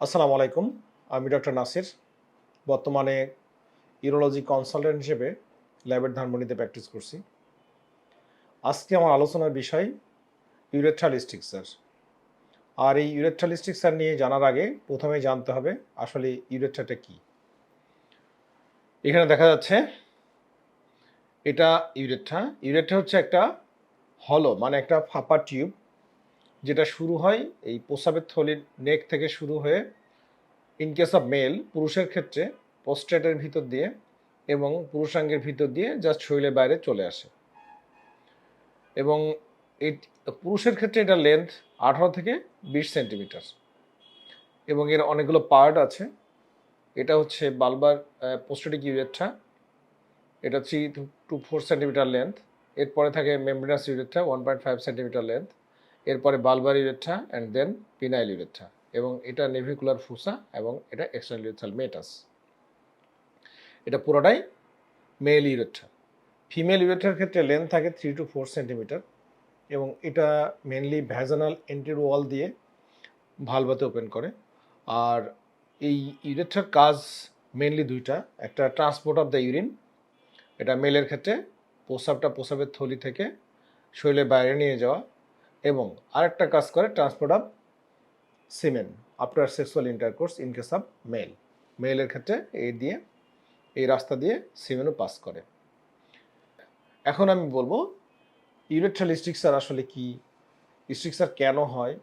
আসসালামু আলাইকুম। আমি ডক্টর নাসির। বর্তমানে ইউরোলজি কনসালটেন্ট হিসেবে ল্যাবের ধানমন্ডিতে প্র্যাকটিস করছি। আজকে আমার আলোচনার বিষয় ইউরেথ্রালিস্টিক্সার আর এই ইউরেথ্রালিস্টিক্সার নিয়ে জানার আগে প্রথমে জানতে হবে আসলে ইউরেথ্রাটা কী। এখানে দেখা যাচ্ছে এটা ইউরেথ্রা ইউরেথ্রা হচ্ছে একটা হলো মানে একটা ফাঁপা টিউব যেটা শুরু হয়, এই প্রস্রাবের থলির নেক থেকে শুরু হয়ে ইন কেস অফ মেল পুরুষের ক্ষেত্রে পোস্ট্রেটের ভিতর দিয়ে এবং পুরুষাঙ্গের ভিতর দিয়ে জাস্ট শরীরের বাইরে চলে আসে। এবং এই পুরুষের ক্ষেত্রে এটা লেন্থ আঠারো থেকে বিশ সেন্টিমিটার এবং এর অনেকগুলো পার্ট আছে। এটা হচ্ছে বালবার পোস্টেটিক ইউরেথ্রা এটা three to four centimetre length এরপরে থাকে membranous urethra one point five centimetre length এরপরে bulbar urethra and then penile urethra এবং এটা নেভিকুলার ফুসা এবং এটা এক্সটার্নাল ইউরেথ্রাল মেটাস এটা পুরোটাই মেল ইউরেথ্রা ফিমেল ইউরেথ্রার ক্ষেত্রে লেন্থ থাকে থ্রি টু ফোর সেন্টিমিটার এবং এটা মেনলি ভ্যাজানাল এন্টির ওয়াল দিয়ে ভালভাতে ওপেন করে। আর এই ইউরেথ্রার কাজ মেনলি দুইটা। একটা ট্রান্সপোর্ট অফ দ্য ইউরিন এটা মেলের ক্ষেত্রে প্রস্রাবটা প্রস্রাবের থলি থেকে শরীরের বাইরে নিয়ে যাওয়া এবং আরেকটা কাজ করে transport of semen after sexual intercourse in case of male মেলের ক্ষেত্রে এই দিয়ে, এই রাস্তা দিয়ে সিমেনও পাস করে। এখন আমি বলব ইউরেথ্রাল স্ট্রিকচার আসলে কি? স্ট্রিকচার কেন হয়?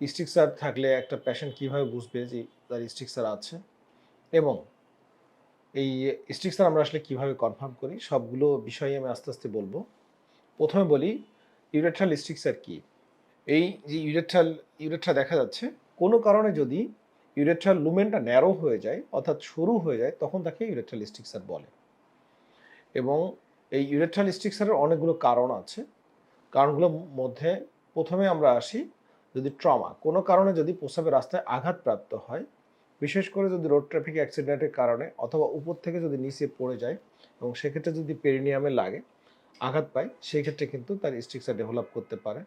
স্টিক্সার থাকলে একটা পেশেন্ট কীভাবে বুঝবে যে তার স্টিক্সার আছে? এবং এই স্ট্রিকচার আমরা আসলে কীভাবে কনফার্ম করি? সবগুলো বিষয়ে আমি আস্তে আস্তে বলব। প্রথমে বলি ইউরেথ্রাল স্টিক্সার কি। এই যে ইউরেথ্রাল ইউরেথ্রা দেখা যাচ্ছে, কোনো কারণে যদি ইউরেথ্রাল লুমেনটা ন্যারো হয়ে যায়, অর্থাৎ সরু হয়ে যায়, তখন তাকে ইউরেথ্রাল স্টিক্সার বলে। এবং এই ইউরেথ্রাল স্টিক্সারের অনেকগুলো কারণ আছে। কারণগুলোর মধ্যে প্রথমে আমরা আসি যদি ট্রমা। কোনো কারণে যদি প্রস্রাবের রাস্তায় আঘাতপ্রাপ্ত হয়, বিশেষ করে যদি রোড ট্রাফিক অ্যাক্সিডেন্টের কারণে অথবা উপর থেকে যদি নিচে পড়ে যায়, এবং সেক্ষেত্রে যদি পেরিনিয়ামে লাগে আঘাত পায়, সেই ক্ষেত্রে কিন্তু তার স্ট্রিকচার ডেভেলপ করতে পারে।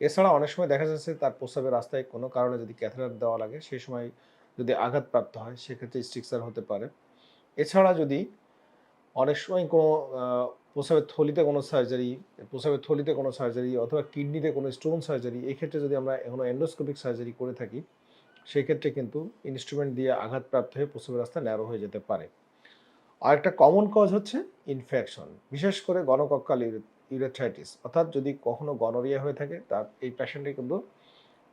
এছাড়া অনেক সময় দেখা যাচ্ছে তার প্রস্রাবের রাস্তায় কোনো কারণে যদি ক্যাথেটার দেওয়া লাগে, সেই সময় যদি আঘাতপ্রাপ্ত হয়, সেক্ষেত্রে স্ট্রিকচার হতে পারে। এছাড়া যদি অনেক সময় কোনো প্রস্রাবের থলিতে কোনো সার্জারি প্রস্রাবের থলিতে কোনো সার্জারি অথবা কিডনিতে কোনো স্টোন সার্জারি এই ক্ষেত্রে যদি আমরা এখনও এন্ডোস্কোপিক সার্জারি করে থাকি সেক্ষেত্রে কিন্তু ইনস্ট্রুমেন্ট দিয়ে আঘাতপ্রাপ্ত হয়ে প্রস্রাবের রাস্তা ন্যারো হয়ে যেতে পারে। আরেকটা কমন কজ হচ্ছে ইনফেকশন বিশেষ করে গণকক্কাল ইউরেথ্রাইটিস অর্থাৎ যদি কখনো গনোরিয়া হয়ে থাকে, তার এই পেশেন্টে কিন্তু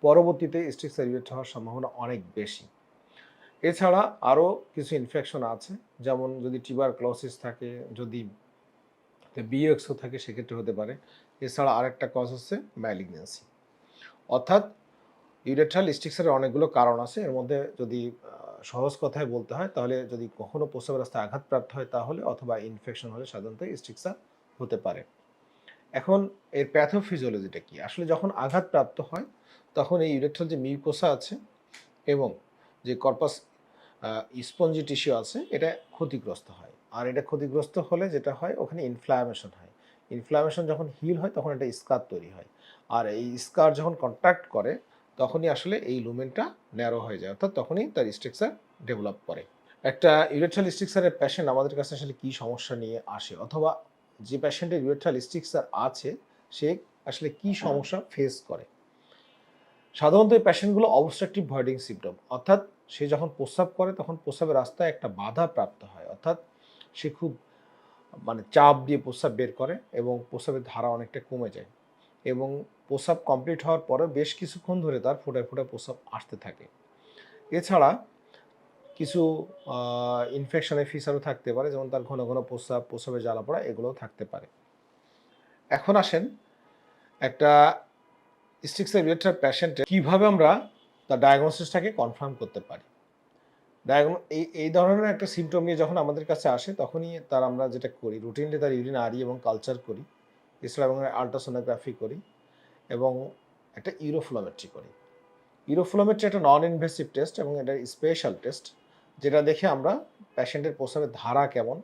পরবর্তীতে স্ট্রিক্সার ইউরেট হওয়ার সম্ভাবনা অনেক বেশি। এছাড়া আরও কিছু ইনফেকশন আছে, যেমন যদি টিবার ক্লোসিস থাকে, যদি বিএক্সও থাকে, সেক্ষেত্রে হতে পারে। এছাড়া আরেকটা কজ হচ্ছে ম্যালিগনেন্সি অর্থাৎ ইউরেথ্রাল স্টিক্সারের অনেকগুলো কারণ আছে। এর মধ্যে যদি সহজ কথায় বলতে হয়, তাহলে যদি কখনো প্রস্রাব রাস্তায় আঘাতপ্রাপ্ত হয় তাহলে অথবা ইনফেকশন হলে সাধারণত স্টিক্সার হতে পারে। এখন এর প্যাথোফিজিওলজিটা কি? আসলে যখন আঘাতপ্রাপ্ত হয়, তখন এই ইউরেথ্রাল যে মিউকোসা আছে এবং যে কর্পাস স্পঞ্জি টিস্যু আছে, এটা ক্ষতিগ্রস্ত হয়। আর এটা ক্ষতিগ্রস্ত হলে যেটা হয়, ওখানে ইনফ্লামেশন হয়। ইনফ্লামেশন যখন হিল হয়, তখন একটা স্কার তৈরি হয়। আর এই স্কার যখন কন্ট্যাক্ট করে তখনই আসলে এই লুমেনটা ন্যারো হয়ে যায় অর্থাৎ তখনই তার স্ট্রাকচার ডেভেলপ করে। একটা ইউরেথ্রাল স্ট্রিকচারের পেশেন্ট আমাদের কাছে আসলে কী সমস্যা নিয়ে আসে? অথবা যে পেশেন্টের ইউরেথ্রাল স্ট্রিকচার আছে সে আসলে কি সমস্যা ফেস করে? সাধারণত এই পেশেন্টগুলো অবস্ট্রাকটিভ ভয়েডিং সিমটম অর্থাৎ সে যখন প্রস্রাব করে তখন প্রস্রাবের রাস্তায় একটা বাধা প্রাপ্ত হয়। অর্থাৎ সে খুব মানে চাপ দিয়ে প্রস্রাব বের করে এবং প্রস্রাবের ধারা অনেকটা কমে যায়। এবং প্রস্রাব কমপ্লিট হওয়ার পরে বেশ কিছুক্ষণ ধরে তার ফোটায় ফোটায় প্রস্রাব আসতে থাকে। এছাড়া কিছু ইনফেকশনের ফিচারও থাকতে পারে, যেমন তার ঘন ঘন প্রস্রাব প্রস্রাবে জ্বালা পড়া এগুলোও থাকতে পারে। এখন আসেন একটা স্টিক্সের রিলেটেড পেশেন্টের কীভাবে আমরা তার ডায়াগনোসিসটাকে কনফার্ম করতে পারি? ডায়াগনো এই এই ধরনের একটা সিমটম নিয়ে যখন আমাদের কাছে আসে, তখনই তার আমরা যেটা করি রুটিনলি তার ইউরিন আরি এবং কালচার করি। এছাড়া এবং আলট্রাসোনোগ্রাফি করি। এবং একটা ইউরোফ্লোমেট্রি করি। ইউরোফ্লোমেট্রি একটা নন ইনভেসিভ টেস্ট এবং এটা স্পেশাল টেস্ট যেটা দেখে আমরা প্যাশেন্টের প্রস্রাবের ধারা কেমন,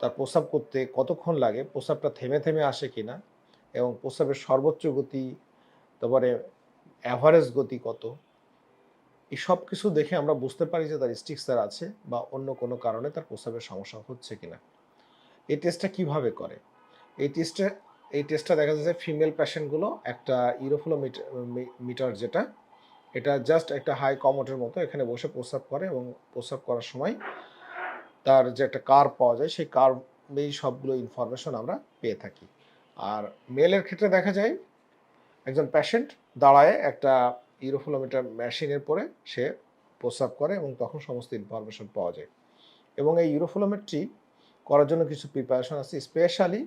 তার প্রস্রাব করতে কতক্ষণ লাগে, প্রস্রাবটা থেমে থেমে আসে কি না এবং প্রস্রাবের সর্বোচ্চ গতি, তারপরে অ্যাভারেজ গতি কত, এই সব কিছু দেখে আমরা বুঝতে পারি যে তার স্টিক্সার আছে বা অন্য কোনো কারণে তার প্রস্রাবের সমস্যা হচ্ছে কিনা। এই টেস্টটা কীভাবে করে? এই টেস্টে এই টেস্টটা দেখা যাচ্ছে ফিমেল প্যাশেন্টগুলো একটা ইউরোফ্লো মিটার যেটা, এটা জাস্ট একটা হাই কমোটের মতো এখানে বসে প্রস্রাব করে এবং প্রস্রাব করার সময় তার যে একটা কার পাওয়া যায়, সেই কার এই সবগুলো ইনফরমেশন আমরা পেয়ে থাকি। আর মেলের ক্ষেত্রে দেখা যায়, একজন প্যাশেন্ট দাঁড়ায় একটা ইউরোফ্লোমিটার মেশিনের পরে সে প্রস্রাব করে এবং তখন সমস্ত ইনফরমেশন পাওয়া যায়। এবং এই ইউরোফ্লোমেট্রি করার জন্য কিছু প্রিপারেশন আছে স্পেশালি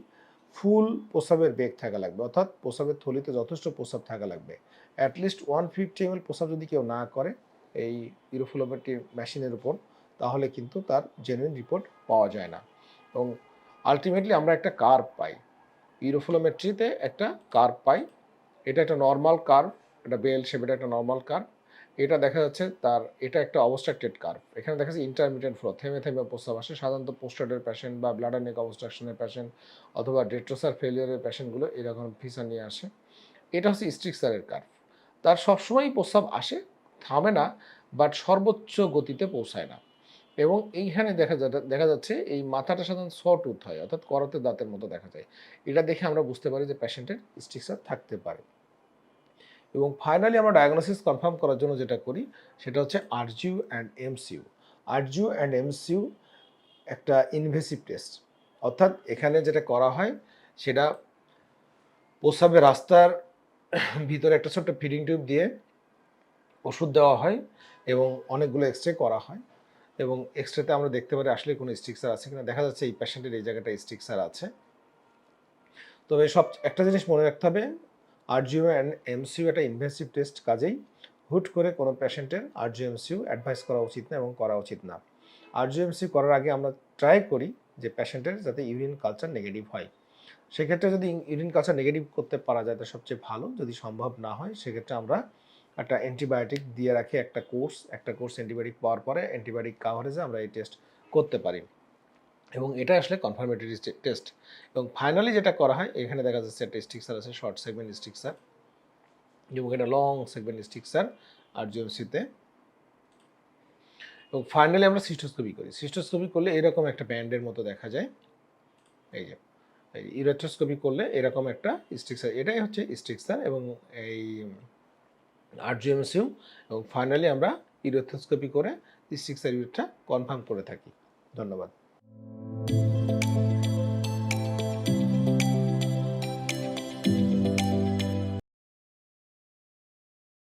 ফুল প্রস্রাবের বেগ থাকা লাগবে, অর্থাৎ প্রস্রাবের থলিতে যথেষ্ট প্রস্রাব থাকা লাগবে। অ্যাটলিস্ট ওয়ান ফিফটি এম প্রস্রাব যদি কেউ না করে এই ইউরোফ্লোমেট্রি মেশিনের উপর, তাহলে কিন্তু তার জেনুইন রিপোর্ট পাওয়া যায় না। এবং আলটিমেটলি আমরা একটা কার্ভ পাই। ইউরোফ্লোমেট্রিতে একটা কার্ভ পাই। এটা একটা নর্মাল কার্ভ এটা বেল শেপের একটা নর্মাল কার্ভ এটা দেখা যাচ্ছে তার, এটা একটা অবস্ট্রাক্টেড কার্ভ এখানে দেখা যাচ্ছে ইন্টারমিডিয়েন্ট ফ্লো থেমে থেমে প্রস্তাব আসে। সাধারণত পোস্টারের পেশেন্ট বা ব্লাডার নেক অবস্ট্রাকশনের প্যাশেন্ট অথবা ডেট্রোসার ফেলিয়ারের পেশেন্টগুলো এরকম ভিসা নিয়ে আসে। এটা হচ্ছে স্ট্রিকসারের কার্ভ তার সবসময়ই প্রস্তাব আসে, থামে না বাট সর্বোচ্চ গতিতে পৌঁছায় না। এবং এইখানে দেখা যা দেখা যাচ্ছে এই মাথাটা সাধারণত শর্ট উঠ হয়, অর্থাৎ করতে দাঁতের মতো দেখা যায়। এটা দেখে আমরা বুঝতে পারি যে প্যাশেন্টের স্ট্রিকসার থাকতে পারে। এবং ফাইনালি আমরা ডায়াগনোসিস কনফার্ম করার জন্য যেটা করি, সেটা হচ্ছে আরজিউ অ্যান্ড এমসিউ আরজিউ অ্যান্ড এমসিউ একটা ইনভেসিভ টেস্ট অর্থাৎ এখানে যেটা করা হয়, সেটা প্রস্রাবের রাস্তার ভিতরে একটা ছোট্ট ফিডিং টিউব দিয়ে ওষুধ দেওয়া হয় এবং অনেকগুলো এক্স রে করা হয় এবং এক্স রেতে আমরা দেখতে পারি আসলে কোনো স্ট্রিকচার আছে কিনা। দেখা যাচ্ছে এই পেশেন্টের এই জায়গাটা স্ট্রিকচার আছে। তবে সব, একটা জিনিস মনে রাখতে হবে আরজিও অ্যান্ড এমসিউ একটা ইনভেসিভ টেস্ট কাজেই হুট করে কোনো পেশেন্টের আরজিও, এমসিউ অ্যাডভাইস করা উচিত না এবং করা উচিত না। আরজিও, এমসিউ করার আগে আমরা ট্রাই করি যে পেশেন্টের যাতে ইউরিন কালচার নেগেটিভ হয়। সেক্ষেত্রে যদি ইউরিন কালচার নেগেটিভ করতে পারা যায় তো সবচেয়ে ভালো। যদি সম্ভব না হয়, সেক্ষেত্রে আমরা একটা অ্যান্টিবায়োটিক দিয়ে রাখি, একটা কোর্স একটা কোর্স অ্যান্টিবায়োটিক পাওয়ার পরে অ্যান্টিবায়োটিক কাভারেজে আমরা এই টেস্ট করতে পারি। এবং এটা আসলে কনফার্মেটরি টেস্ট এবং ফাইনালি যেটা করা হয়, এখানে দেখা যাচ্ছে একটা স্টিক্সার আছে শর্ট সেগমেন্ট স্টিক্সার এবং এটা লং সেগমেন্ট স্টিক্সার আর জিএমসিতে এবং ফাইনালি আমরা সিস্টোস্কোপি করি। সিস্টোস্কোপি করলে এরকম একটা ব্যান্ডের মতো দেখা যায়। এই যে ইউরেথ্রোস্কোপি করলে এরকম একটা স্টিক্সার এটাই হচ্ছে স্টিক্সার এবং এই আর আরজিএমসিউ এবং ফাইনালি আমরা ইউরেথ্রোস্কোপি করে স্টিক্সার ইউরেটটা কনফার্ম করে থাকি। ধন্যবাদ। Thank you.